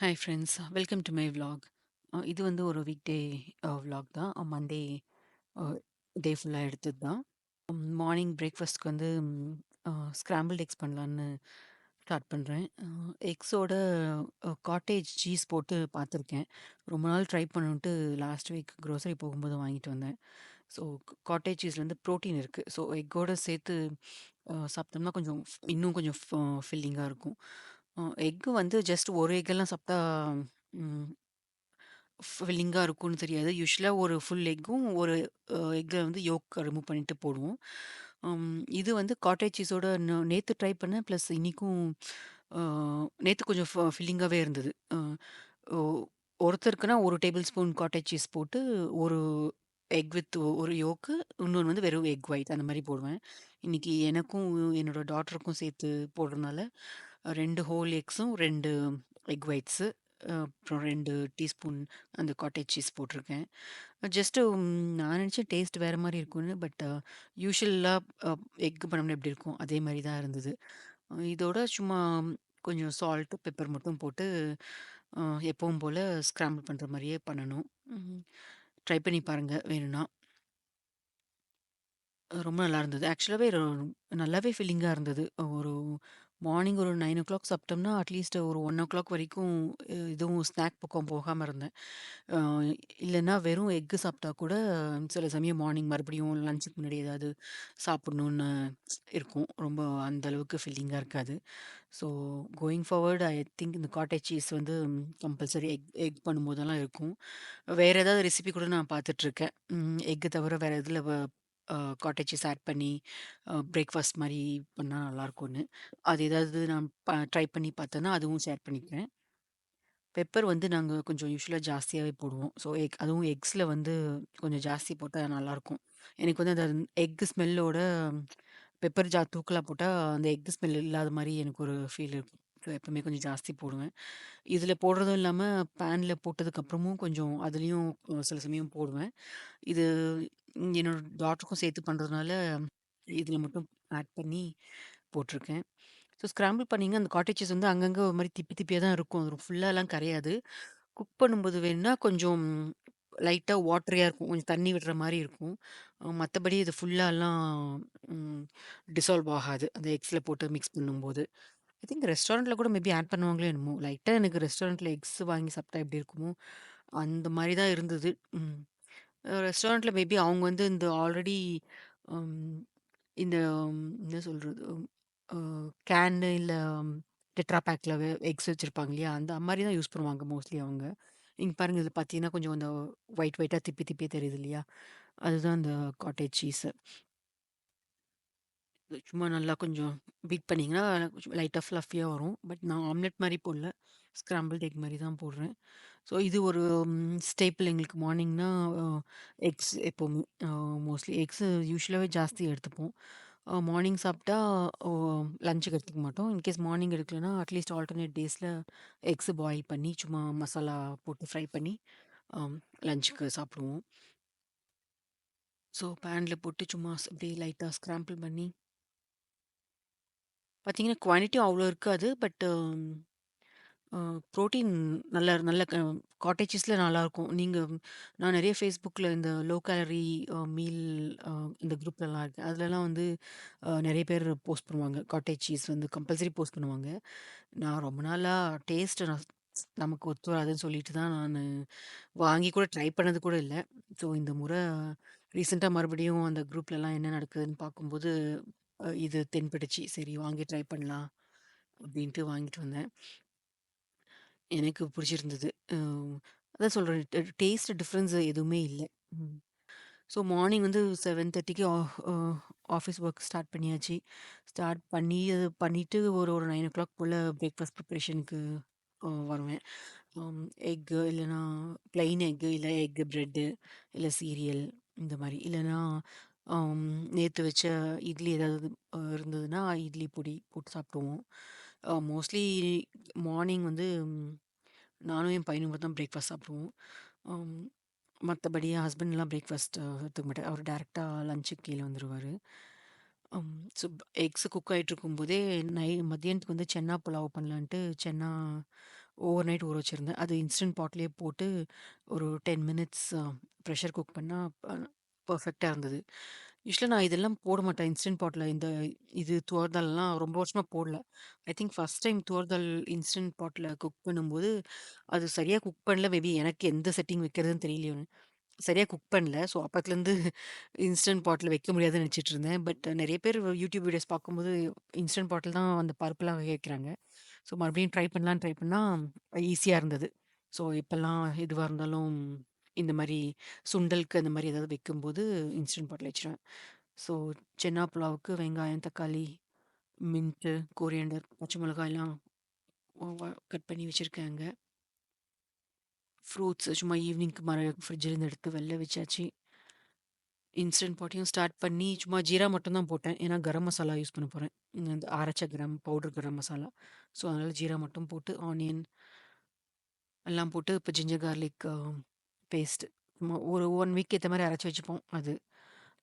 Hi friends welcome to my vlog. Uh, இது வந்து ஒரு வீக் டே அ vlog தான். மண்டே டே ஃபுல்லாக எடுத்தது தான். Um, மார்னிங் பிரேக்ஃபாஸ்ட்க்கு வந்து um, uh, ஸ்க்ராம்பிள் எக்ஸ் பண்ணலான்னு ஸ்டார்ட் பண்ணுறேன் எக்ஸோட காட்டேஜ் சீஸ் போட்டு பார்த்துருக்கேன். ரொம்ப நாள் ட்ரை பண்ணுன்ட்டு லாஸ்ட் வீக் க்ரோசரி போகும்போது வாங்கிட்டு வந்தேன். ஸோ காட்டேஜ் சீஸில் வந்து ப்ரோட்டீன் இருக்குது ஸோ எக்கோட சேர்த்து uh, சாப்பிட்டோம்னா கொஞ்சம் இன்னும் கொஞ்சம் ஃபில்லிங்காக இருக்கும். எக்கு வந்து ஜஸ்ட் ஒரு எக்கெல்லாம் சாப்பிட்டா ஃபில்லிங்கா இருக்கும்னு தெரியாது. யூசுவலா ஒரு ஃபுல் எக்கும், ஒரு அ எக்க வந்து யோக் ரிமூவ் பண்ணிட்டு போடுவோம். அம் இது வந்து காட்டேஜ் சீஸோட ந நேத்து ட்ரை பண்ணேன். பிளஸ் இன்னிக்கும் அ நேத்து கொஞ்சம் ஃப ஃபில்லிங்காவே இருந்தது. அ ஒ ஒருத்தருக்குன்னா 1 டேபிள் ஸ்பூன் காட்டேஜ் சீஸ் போட்டு, ஒரு எக் வித் ஒரு யோக்கு, இன்னொன்னு வந்து வெறும் எக் ஒயிட் அந்த மாரி போடுவேன். இன்னைக்கு எனக்கும், என்னோட டாட்டருக்கும் சேர்த்து போடுறனால ரெண்டு ஹோல் எக்ஸும், ரெண்டு எக் ஒயிட்ஸு, அப்புறம் ரெண்டு டீஸ்பூன் அந்த காட்டேஜ் சீஸ் போட்டிருக்கேன். ஜஸ்ட்டு நான் நினச்சேன் டேஸ்ட் வேறு மாதிரி இருக்கும்னு. பட் யூஷுவலாக எக் பண்ணோம்னா எப்படி இருக்கும்? அதே மாதிரி தான் இருந்தது. இதோட சும்மா கொஞ்சம் சால்ட்டு பெப்பர் மட்டும் போட்டு எப்பவும் போல் ஸ்க்ராம்பிள் பண்ணுற மாதிரியே பண்ணணும். ட்ரை பண்ணி பாருங்கள் வேணும்னா. ரொம்ப நல்லா இருந்தது. ஆக்சுவலாகவே நல்லாவே ஃபீலிங்காக இருந்தது. ஒரு மார்னிங் ஒரு 9:00 சாப்பிட்டோம்னா, அட்லீஸ்ட் ஒரு 1:00 வரைக்கும் இதுவும் ஸ்நாக் பக்கம் போகாமல் இருந்தேன். இல்லைன்னா வெறும் எக்கு சாப்பிட்டா கூட சில சமயம் மார்னிங் மறுபடியும் லஞ்சுக்கு முன்னாடி ஏதாவது சாப்பிட்ணுன்னு இருக்கும். ரொம்ப அந்த அளவுக்கு ஃபில்லிங்காக இருக்காது. So going forward I think இந்த காட்டேஜ் சீஸ் வந்து கம்பல்சரி எக் எக் பண்ணும்போதெல்லாம் இருக்கும். வேறு ஏதாவது ரெசிபி கூட நான் பார்த்துட்ருக்கேன். எக்கு தவிர வேறு இதில் அ ஆட் பண்ணி அ பிரேக்ஃபாஸ்ட் மாரி பண்ணா நல்லாருக்கும்னு. அது ஏதாவது நான் ப ட்ரை பண்ணி பார்த்தேன்னா, அதுவும் ஷேர் பண்ணிக்கிறேன். பெப்பர் வந்து நாங்க கொஞ்சம் யூசுவலா ஜாஸ்தியாவே போடுவோம். ஸோ எக் அதுவும் எக்ஸ்ல வந்து கொஞ்சம் ஜாஸ்தி போட்டா நல்லாருக்கும். எனக்கு வந்து அந்த எக் ஸ்மெல்லோட பெப்பர் ஜா தூக்கலா போட்டா, அந்த எக் ஸ்மெல் இல்லாத மாரி எனக்கு ஒரு ஃபீல் இருக்கும். ஸோ எப்பவுமே கொஞ்சம் ஜாஸ்தி போடுவேன். இதில போடுறதும் இல்லாம, பேன்ல போட்டதுக்கப்புறமும் கொஞ்சம் அதுலயும் அ சில சமயம் போடுவேன். இது என்னோட டாட்டருக்கும் சேர்த்து பண்றதுனால, இதில மட்டும் ஆட் பண்ணி போட்டிருக்கேன். ஸோ ஸ்க்ராம்பிள் பண்ணீங்கன்னா, அந்த காட்டேஜஸ் வந்து அங்கங்க ஒரு மாரி திப்பி திப்பியா தான் இருக்கும். அது ஃபுல்லாலாம் கரையாது. குக் பண்ணும்போது வேணுனா கொஞ்சம் லைட்டா வாட்டரியா இருக்கும். கொஞ்சம் தண்ணி விடுற மாரி இருக்கும். அ மத்தபடி இது ஃபுல்லாலாம் ம் டிசால்வ் ஆகாது. அந்த எக்ஸ்ல போட்டு மிக்ஸ் பண்ணும்போது. ஐ திங்க் ரெஸ்டாரண்ட்ல கூட மேபி ஆட் பண்ணுவாங்களோ என்னமோ! லைட்டா எனக்கு ரெஸ்டாரண்ட்ல எக்ஸ் வாங்கி சாப்பிட்டா எப்படி இருக்குமோ, அந்த மாரி தான் இருந்தது. ம். ரெஸ்டாரண்ட்ல மேபி அவங்க வந்து இந்த ஆல்ரெடி அம் இந்த என்ன சொல்றது? அ இல்லை இல்ல டெட்ரா பேக்ல எக்ஸ் வச்சிருப்பாங்க இல்லையா? அந்த மாரி தான் யூஸ் பண்ணுவாங்க மோஸ்ட்லி அவங்க. இங்க பாருங்க இதில பார்த்தீங்கன்னா, கொஞ்சம் அந்த ஒயிட் ஒயிட்டா திப்பி திப்பியா தெரியுது இல்லையா? அதுதான் அந்த காட்டேஜ் சீஸு. சும்மா நல்லா கொஞ்சம் பீட் பண்ணீங்கன்னா, கொஞ்சம் லைட்டா ஃப்ளஃபியா வரும். பட் நான் ஆம்லெட் மாரி போடல. ஸ்க்ராம்பிள்ட் எக் மாரி தான் போடுறேன். ஸோ இது ஒரு ம் ஸ்டேப்பிள் எங்களுக்கு மார்னிங்னா அ எக்ஸ் எப்பவுமே. அ மோஸ்ட்லி எக்ஸு யூசுவலாவே ஜாஸ்தி எடுத்துப்போம். அ மார்னிங் சாப்பிட்டா ஓ லஞ்சுக்கு எடுத்துக்க மாட்டோம். இன்கேஸ் மார்னிங் எடுக்கலன்னா, அட்லீஸ்ட் ஆல்டர்னேட் டேஸ்ல எக்ஸு பாயில் பண்ணி, சும்மா மசாலா போட்டு ஃப்ரை பண்ணி அம் லஞ்சுக்கு சாப்பிடுவோம். ஸோ பேன்ல போட்டு சும்மா ஸ் அப்படியே லைட்டா ஸ்க்ராம்பிள் பண்ணி பார்த்தீங்கன்னா, குவான்டிட்டி அவ்வளோ இருக்காது. பட் அ புரோட்டீன் நல்ல நல்ல க காட்டேஜ் சீஸ்ல நல்லாருக்கும். நீங்க நான் நெறைய Facebookல இந்த லோ கேலரி அ மீல் அ இந்த குரூப்லலாம் இருக்கேன். அதுலலாம் வந்து அ நெறைய பேர் போஸ்ட் பண்ணுவாங்க. காட்டேஜ் சீஸ் வந்து கம்பல்சரி போஸ்ட் பண்ணுவாங்க. நான் ரொம்ப நாளா டேஸ்ட் நான் நமக்கு ஒத்து வராதுன்னு சொல்லிட்டு தான் நானு வாங்கி கூட ட்ரை பண்ணது கூட இல்ல. ஸோ இந்த முறை ரீசென்ட்டா மறுபடியும் அந்த குரூப்லலாம் என்ன நடக்குதுன்னு பார்க்கும்போது, அ இது தென்பட்டுச்சு. சரி வாங்கி ட்ரை பண்ணலாம் அப்படின்ட்டு வாங்கிட்டு வந்தேன். எனக்கு பிடிச்சிருந்தது. அ அதான் சொல்றேன் ட டேஸ்ட் டிஃபரன்ஸ் எதுவுமே இல்ல. ம். ஸோ மார்னிங் வந்து 7:30க்கு ஆ அ ஆஃபீஸ் ஒர்க் ஸ்டார்ட் பண்ணியாச்சு. ஸ்டார்ட் பண்ணி அது பண்ணிட்டு ஒரு ஒரு 9:00 போல பிரேக்ஃபாஸ்ட் ப்ரிப்பரேஷனுக்கு அ வருவேன். அம் எக்கு இல்லன்னா பிளெயின் எக்கு இல்ல எக்கு பிரெட்டு இல்ல சீரியல் இந்த மாரி. இல்லன்னா நேற்று நேத்து வச்ச இட்லி ஏதாவது அ இருந்ததுன்னா, இட்லி பொடி போட்டு சாப்பிடுவோம். அ மோஸ்ட்லி மார்னிங் வந்து நானும் என் பையனும் மட்டும் தான் பிரேக்ஃபாஸ்ட் சாப்பிடுவோம். அம் மத்தபடி என் ஹஸ்பண்ட்லாம் பிரேக்ஃபாஸ்ட் எடுத்துக்க மாட்டார். அவர் டைரக்ட்டா லஞ்சுக்கு கீழ வந்துருவாரு. அம் ஸோ எக்ஸ் குக் ஆயிட்டுருக்கும்போதே நை மதியானத்துக்கு வந்து சென்னா புலாவ் பண்ணலான்ட்டு சென்னா ஓவர் நைட் ஊற வச்சிருந்தேன். அது இன்ஸ்டன்ட் பாட்லயே போட்டு ஒரு 10 மினிட்ஸ் ப்ரெஷர் குக் பண்ணா அ பெர்ஃபெக்ட்டா இருந்தது. யூசுவலா நான் இதெல்லாம் போட மாட்டேன். இன்ஸ்டன்ட் பாட்ல இந்த இது துவர்தால்லாம் ரொம்ப வருஷமா போடல. ஐ திங்க் ஃபர்ஸ்ட் டைம் துவர்தால் இன்ஸ்டன்ட் பாட்ல குக் பண்ணும்போது, அது சரியா குக் பண்ணல. மேபி எனக்கு எந்த செட்டிங் வைக்கிறதுன்னு தெரியலையோ! சரியா குக் பண்ணல. ஸோ அப்பத்துலருந்து இன்ஸ்டன்ட் பாட்ல வைக்க முடியாதுன்னு நினச்சிட்டு இருந்தேன். பட் நெறைய பேர் யூடியூப் வீடியோஸ் பார்க்கும்போது இன்ஸ்டன்ட் பாட்டில் தான் அந்த பருப்புலாம் வேக வைக்கிறாங்க. ஸோ மறுபடியும் ட்ரை பண்ணலான்னு ட்ரை பண்ணா ஈஸியா இருந்தது. ஸோ இப்பல்லாம் எதுவா இருந்தாலும் இந்த மாரி சுண்டலுக்கு அந்த மாரி ஏதாவது வைக்கும்போது இன்ஸ்டன்ட் பாட்டில் வச்சுருவேன். ஸோ சென்னா புலாவுக்கு வெங்காயம், தக்காளி, மின்ட்டு, கோரியண்டர், பச்சை மிளகாய்லாம் ஒ வ கட் பண்ணி வச்சிருக்கேன் ஃப்ரூட்ஸ் சும்மா ஈவினிங்க்கு மர ஃப்ரிட்ஜ்லேருந்து எடுத்து வெளில வச்சாச்சு. இன்ஸ்டன்ட் பாட்டையும் ஸ்டார்ட் பண்ணி சும்மா ஜீரா மட்டும் தான் போட்டேன். ஏன்னா கரம் மசாலா யூஸ் பண்ண போறேன். இந்த அரைச்ச gram powder garam masala. So அதனால ஜீரா மட்டும் போட்டு ஆனியன் எல்லாம் போட்டு இப்போ ஜிஞ்சர் கார்லிக் பேஸ்ட்டு பேஸ்ட் ஒரு 1 வீக் ஏத்த மாரி அரைச்சு வச்சுப்போம் அது.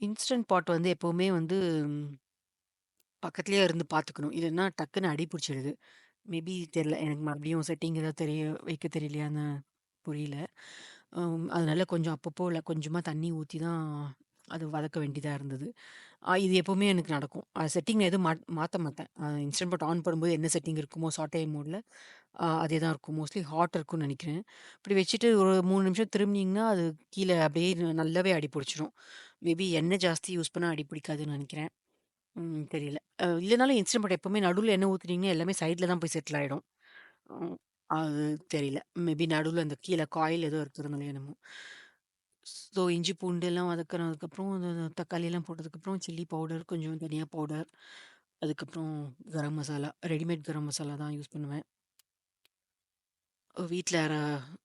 இன்ஸ்டன்ட் பாட் வந்து எப்பவுமே வந்து பக்கத்திலேயே இருந்து பார்த்துக்கணும். இல்லன்னா டக்குன்னு அடி பிடிச்சிடுது. மேபி தெரியல. எனக்கு மறுபடியும் செட்டிங் ஏதாவது தெரிய வைக்க தெரியலையான்னு புரியல. அம் அதனால கொஞ்சம் அப்பப்போ இல்ல கொஞ்சமா தண்ணி ஊத்தி தான் அது வதக்க வேண்டியதாக இருந்தது. இது எப்போவுமே எனக்கு நடக்கும். அ செட்டிங் எதுவும் மாத் மாற்ற மாட்டேன். இன்ஸ்டன்ட் பட் ஆன் பண்ணும்போது என்ன செட்டிங் இருக்குமோ ஷார்ட் டைம் மோடில் அதே தான் இருக்கும். மோஸ்ட்லி ஹாட் இருக்கும்னு நினைக்கிறேன் இப்படி வச்சுட்டு ஒரு மூணு நிமிஷம் திரும்பினீங்கன்னா அது கீழே அப்படியே நல்லாவே அடி பிடிச்சிரும். மேபி எண்ணெய் ஜாஸ்தி யூஸ் பண்ணால் அடி பிடிக்காதுன்னு நினைக்கிறேன் தெரியல. இல்லைனாலும் இன்ஸ்டன்ட் பட் எப்போவுமே நடுவில் எண்ணெய் ஊற்றுனீங்கன்னா எல்லாமே சைடில் தான் போய் செட்டில் ஆயிடும். அது தெரியல. மேபி நடுவில் அந்த கீழே காயில் ஏதோ இருக்கிறதுனால என்னமோ! ஸோ இஞ்சி பூண்டு எல்லாம் வதக்குனதுக்கப்புறம், அந்த தக்காளிலாம் போட்டதுக்கப்புறம் சில்லி பவுடர், கொஞ்சம் தனியா பவுடர், அதுக்கப்புறம் கரம் மசாலா. ரெடிமேட் கரம் மசாலா தான் யூஸ் பண்ணுவேன். வீட்ல அர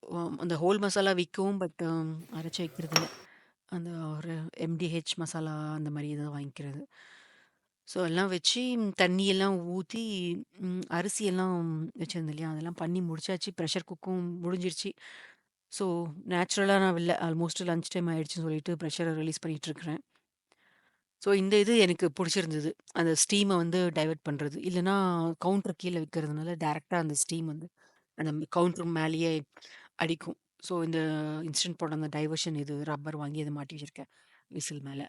ஒ அந்த ஹோல் மசாலா விக்கும். பட் அரைச்சு வைக்கிறதில்ல. அந்த ஒரு எம்டிஹெச் மசாலா அந்த மாரி ஏதாவது வாங்கிக்கிறது. ஸோ எல்லாம் வச்சு தண்ணியெல்லாம் ஊற்றி ஊத்தி ம் வச்சிருந்தேன் இல்லையா? அதெல்லாம் பண்ணி முடிச்சாச்சு. ப்ரெஷர் குக்கும் முடிஞ்சிருச்சு. ஸோ நேச்சுரலா நான் வெளில ஆல்மோஸ்ட் லஞ்ச் டைம் ஆயிடுச்சுன்னு சொல்லிட்டு ப்ரெஷர ரிலீஸ் பண்ணிட்டு இருக்கிறேன். ஸோ இந்த இது எனக்கு புடிச்சிருந்தது. அந்த ஸ்டீம வந்து டைவர்ட் பண்றது. இல்லன்னா கவுண்டர் கீழ வைக்கிறதுனால டைரக்ட்டா அந்த ஸ்டீம் வந்து அந்த கவுண்டர் மேலேயே அடிக்கும். ஸோ இந்த இன்ஸ்டன்ட் போட அந்த டைவர்ஷன் இது ரப்பர் வாங்கி அத மாட்டி வச்சிருக்கேன். விசில் மேல.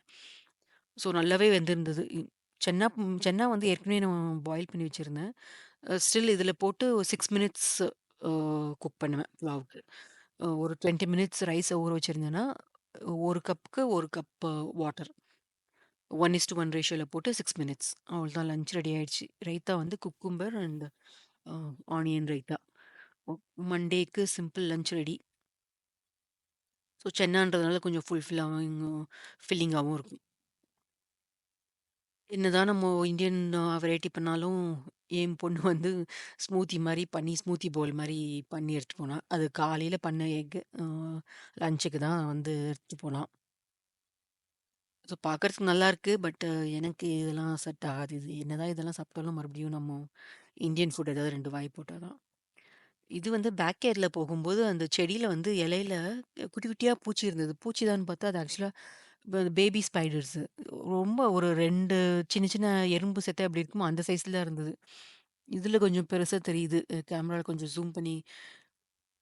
ஸோ நல்லாவே வெந்திருந்தது. சென்னா ம் சென்னா வந்து ஏற்கனவே நான் பாயில் பண்ணி வச்சிருந்தேன். அ ஸ்டில் இதில போட்டு 6 மினிட்ஸ் அ குக் பண்ணுவேன் புலாவுக்கு. அ ஒரு 20 மினிட்ஸ் ரைஸ ஊற வச்சிருந்தேன்னா, 1 கப்புக்கு 1 கப் வாட்டர். 1:1 ரேஷியோல போட்டு 6 மினிட்ஸ். அவ்வளோதான் லஞ்ச் ரெடி ஆயிடுச்சு. ரைத்தா வந்து குக்கும்பர் அண்ட் அ ஆனியன் ரைத்தா. ஒ மண்டேக்கு சிம்பிள் லஞ்ச் ரெடி. ஸோ சென்னான்றதுனால கொஞ்சம் ஃபுல்ஃபில்லாவும் ஃபில்லிங்காவும் இருக்கும். என்னதான் நம்ம இந்தியன் வெரைட்டி பண்ணாலும், என் பொண்ணு வந்து ஸ்மூத்தி மாரி பண்ணி ஸ்மூத்தி பவுல் மாரி பண்ணி எடுத்துட்டு போனா. அது காலையில பண்ண எக் அ லஞ்சுக்கு தான் வந்து எடுத்துட்டு போனா. ஸோ பார்க்கறதுக்கு நல்லாருக்கு. பட் எனக்கு இதெல்லாம் செட் ஆகாது. இது என்னதான் இதெல்லாம் சாப்பிட்டாலும் மறுபடியும் நம்ம இந்தியன் ஃபுட் ஏதாவது 2 வாய் போட்டா தான். இது வந்து பேக் யார்ட்ல போகும்போது அந்த செடியில வந்து இலையில குட்டி குட்டியா பூச்சி இருந்தது. பூச்சி பூச்சிதான்னு பார்த்தா அது ஆக்சுவலா ப பேபி ஸ்பைடர்ஸு. ரொம்ப ஒரு 2 சின்ன சின்ன எறும்பு செத்த எப்படி இருக்குமோ அந்த சைஸ்ல தான் இருந்தது. இதில் கொஞ்சம் பெருசா தெரியுது. அ கேமரால கொஞ்சம் ஜூம் பண்ணி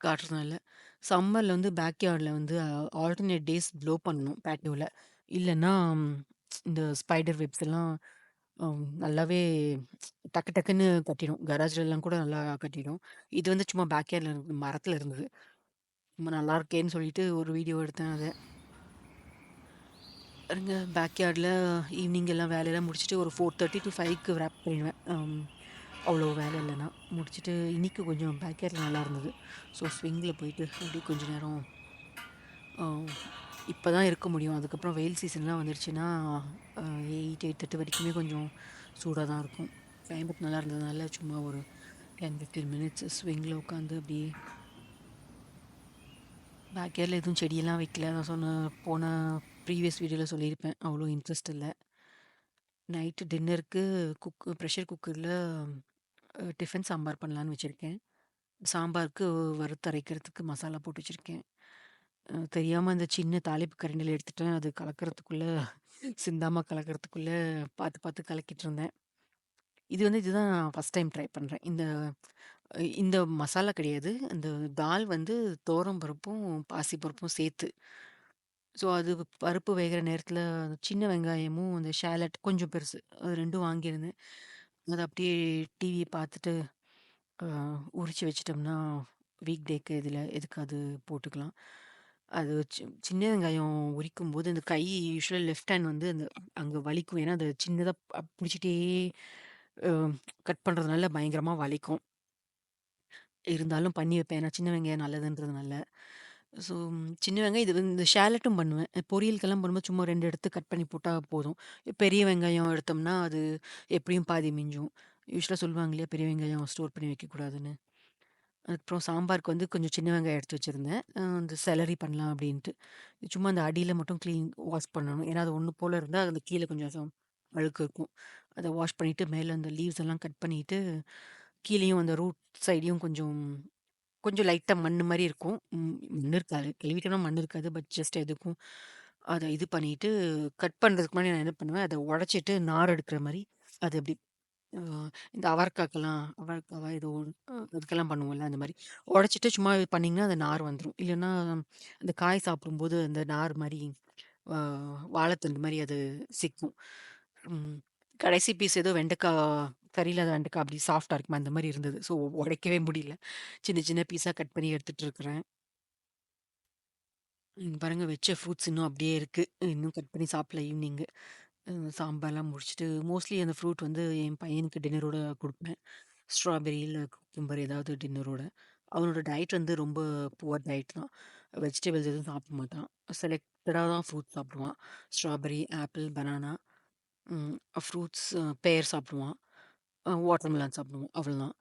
காட்டுறதுனால. சம்மர்ல வந்து பேக்யார்ட்ல வந்து ஆல்டர்னேட் டேஸ் ப்ளோ பண்ணணும் பேட்டியோல. இல்லன்னா இந்த ஸ்பைடர் வெப்ஸ் எல்லாம் நல்லாவே டக்கு டக்குன்னு கட்டிடும். கராஜ்லலாம் கூட நல்லா கட்டிடும். இது வந்து சும்மா பேக் யார்ட்ல இருந்தது. ரொம்ப நல்லா இருக்கேன்னு சொல்லிட்டு ஒரு வீடியோ எடுத்தேன் அத. பாருங்க பேக்யார்டில் ஈவினிங் எல்லாம் வேலையெல்லாம் முடிச்சுட்டு ஒரு ஃபோர் தேர்ட்டி டு ஃபைவ்க்கு ரேப் பண்ணிடுவேன். அவ்வளோ வேலை இல்லைன்னா முடிச்சுட்டு இன்னைக்கு கொஞ்சம் பேக்யார்டில் நல்லா இருந்தது. ஸோ ஸ்விங்கில் போயிட்டு அப்படியே கொஞ்சம் நேரம் இப்போ தான் இருக்க முடியும். அதுக்கப்புறம் வெயில் சீசன்லாம் வந்துருச்சுன்னா, எயிட் எயிட் தேர்ட்டி வரைக்குமே கொஞ்சம் சூடாக தான் இருக்கும். கிளைமேட் நல்லா இருந்ததுனால சும்மா ஒரு 10, 15 மினிட்ஸ் ஸ்விங்கில் உட்காந்து அப்படியே பேக்யார்டில் எதுவும் செடியெல்லாம் வைக்கல. நான் சொன்ன போன ப்ரீவியஸ் வீடியோவில் சொல்லியிருப்பேன். அவ்வளோ இன்ட்ரெஸ்ட் இல்லை நைட்டு டின்னருக்கு குக் ப்ரெஷர் குக்கரில் டிஃபன் சாம்பார் பண்ணலான்னு வச்சுருக்கேன் சாம்பாருக்கு வறுத்து அரைக்கிறதுக்கு மசாலா போட்டு வச்சுருக்கேன் தெரியாமல் அந்த சின்ன தாளிப்பு கரண்டியில் எடுத்துட்டேன். அது கலக்கிறதுக்குள்ளே சிந்தாமல் கலக்கிறதுக்குள்ளே பார்த்து பார்த்து கலக்கிட்டு இருந்தேன். இது வந்து இதுதான் ஃபர்ஸ்ட் டைம் ட்ரை பண்ணுறேன் இந்த இந்த மசாலா கிடையாது. அந்த தால் வந்து துவரம் பருப்பும், பாசி பருப்பும் சேர்த்து. ஸோ அது பருப்பு வேகுற நேரத்தில சின்ன வெங்காயமும், அந்த ஷேலட் கொஞ்சம் பெருசு. அது 2ம் வாங்கியிருந்தேன். அத அப்படியே டிவி பார்த்துட்டு, அ உரிச்சு வச்சுட்டோம்னா, வீக் டேக்கு இதில எதுக்காது போட்டுக்கலாம். அது சி சின்ன வெங்காயம் உரிக்கும்போது, அந்த கை யூசுவலா லெஃப்ட் ஹேண்ட் வந்து அந்த அங்க வலிக்கும். ஏன்னா, அது சின்னதா அ அ கட் பண்றதுனால பயங்கரமா வலிக்கும். இருந்தாலும் பண்ணி வைப்பேன். ஏன்னா சின்ன வெங்காயம் நல்லதுன்றதுனால. ஸோ சின்ன வெங்காயம் இது வந்து இந்த ஷேலட்டும் பண்ணுவேன். பொரியலுக்கெல்லாம் பண்ணும்போது சும்மா 2 எடுத்து கட் பண்ணி போட்டா போதும். பெரிய வெங்காயம் எடுத்தோம்னா, அது எப்படியும் பாதி மிஞ்சும். யூசுவலா சொல்லுவாங்க இல்லையா, பெரிய வெங்காயம் ஸ்டோர் பண்ணி வைக்கக்கூடாதுன்னு. அப்புறம் சாம்பாருக்கு வந்து கொஞ்சம் சின்ன வெங்காயம் எடுத்து வச்சிருந்தேன். அ அந்த செலரி பண்ணலாம் அப்படின்ட்டு. சும்மா அந்த அடியில மட்டும் கிளீன் வாஷ் பண்ணணும். ஏன்னா அது ஒண்ணு போல இருந்தா, அந்த கீழ கொஞ்சம் அழுக்கு இருக்கும். அத வாஷ் பண்ணிட்டு, மேல அந்த லீவ்ஸ் எல்லாம் கட் பண்ணிட்டு, கீழேயும் அந்த ரூட் சைடையும் கொஞ்சம் கொஞ்சம் லைட்டா மண்ணு மாரி இருக்கும். ம் இருக்காது. கழுவிட்டோம்னா மண் இருக்காது. பட் ஜஸ்ட் எதுக்கும் அத இது பண்ணிட்டு, கட் பண்றதுக்கு முன்னாடி நான் என்ன பண்ணுவேன், அத உடைச்சிட்டு நார் எடுக்கிற மாரி, அது அப்படி அ இந்த அவரைக்காக்கெல்லாம் அவரைக்காவா ஏதோ அ அதுக்கெல்லாம் பண்ணுவோம்ல, அந்த மாரி. உடைச்சிட்டு சும்மா இது பண்ணீங்கன்னா, அந்த நார் வந்துரும். இல்லன்னா, அந்த காய் சாப்பிடும்போது அந்த நார் மாரி அ வாழைத்தண்டு மாரி அது சிக்கும். ம். கடைசி பீஸ் ஏதோ வெண்டைக்காய் கறி அது வந்துக்கா அப்படி சாஃப்டாக இருக்குமா அந்த மாதிரி இருந்தது. ஸோ உடைக்கவே முடியல. சின்ன சின்ன பீஸாக கட் பண்ணி எடுத்துகிட்டு இருக்கிறேன். இங்கே பாருங்க வச்ச ஃப்ரூட்ஸ் இன்னும் அப்படியே இருக்குது இன்னும் கட் பண்ணி சாப்பிடல ஈவினிங்கு. சாம்பார்லாம் முடிச்சுட்டு மோஸ்ட்லி அந்த ஃப்ரூட் வந்து என் பையனுக்கு டின்னரோட கொடுப்பேன் ஸ்ட்ராபெரி இல்லை குக்கும்பர் ஏதாவது டின்னரோட. அவனோட டயட் வந்து ரொம்ப புவர் டயட் தான். வெஜிடபிள்ஸ் எதுவும் சாப்பிட மாட்டான். செலக்டடாக தான் ஃப்ரூட்ஸ் சாப்பிடுவான். ஸ்ட்ராபெரி ஆப்பிள், பனானா, ஃப்ரூட்ஸ் பேர் சாப்பிடுவான். அ வாட்டர்மெலன் சாப்பிடுவோம். அவ்வளதான்.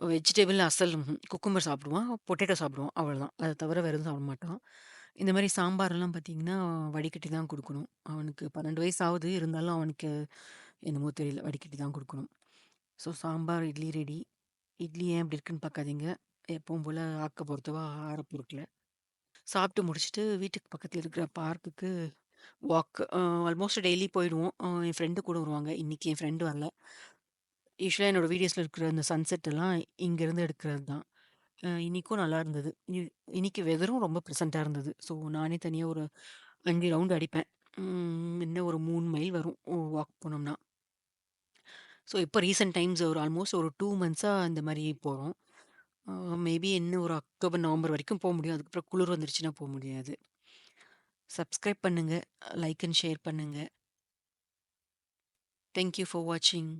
வெஜிடபிள் அசல் ம்ஹ்ம். குக்கும்பர் சாப்பிடுவான். பொட்டேட்டோ சாப்பிடுவான். அவ்வளதான். அத தவிர வேற எதுவும் சாப்பிட மாட்டான். இந்த மாரி சாம்பார்லாம் பார்த்தீங்கன்னா, வடிகட்டி தான் குடுக்கணும். அவனுக்கு 12 வயசு ஆகுது. இருந்தாலும் அவனுக்கு என்னமோ தெரியல. வடிகட்டி தான் குடுக்கணும். So sambar, idli ready. Idli ஏன் இப்படி இருக்குன்னு பார்க்காதீங்க. எப்பவும் போல ஆக்க பொறுத்தவா ஆற பொறுக்கல. சாப்பிட்டு முடிச்சுட்டு வீட்டுக்கு பக்கத்துல இருக்கிற பார்க்குக்கு வாக் அ ஆல்மோஸ்ட் டெய்லி போயிடுவோம். அ என் ஃப்ரெண்டு கூட வருவாங்க. இன்னைக்கு என் ஃப்ரெண்டு வரல. யூசுவலா என்னோட வீடியோஸ்ல இருக்கிற அந்த சன்செட் எல்லாம் இங்கேருந்து எடுக்கிறது தான். அ நல்லா இருந்தது. இ இன்னைக்கு வெதரும் ரொம்ப ப்ளசன்ட்டா இருந்தது. ஸோ நானே தனியா ஒரு 5 ரவுண்ட் அடிப்பேன். ம் இன்னும் ஒரு 3 மைல் வரும் வாக் போனோம்னா. ஸோ இப்போ ரீசென்ட் டைம்ஸ் ஒரு ஆல்மோஸ்ட் ஒரு 2 மந்த்ஸா இந்த மாரி போறோம். அ மேபி இன்னும் ஒரு அக்டோபர், நவம்பர் வரைக்கும் போ முடியும். அதுக்கப்புறம் குளிர் வந்துருச்சுன்னா போ முடியாது. சப்ஸ்கிரைப் பண்ணுங்க. லைக் அண்ட் ஷேர் பண்ணுங்க. தேங்க் யூ ஃபார் வாட்சிங்.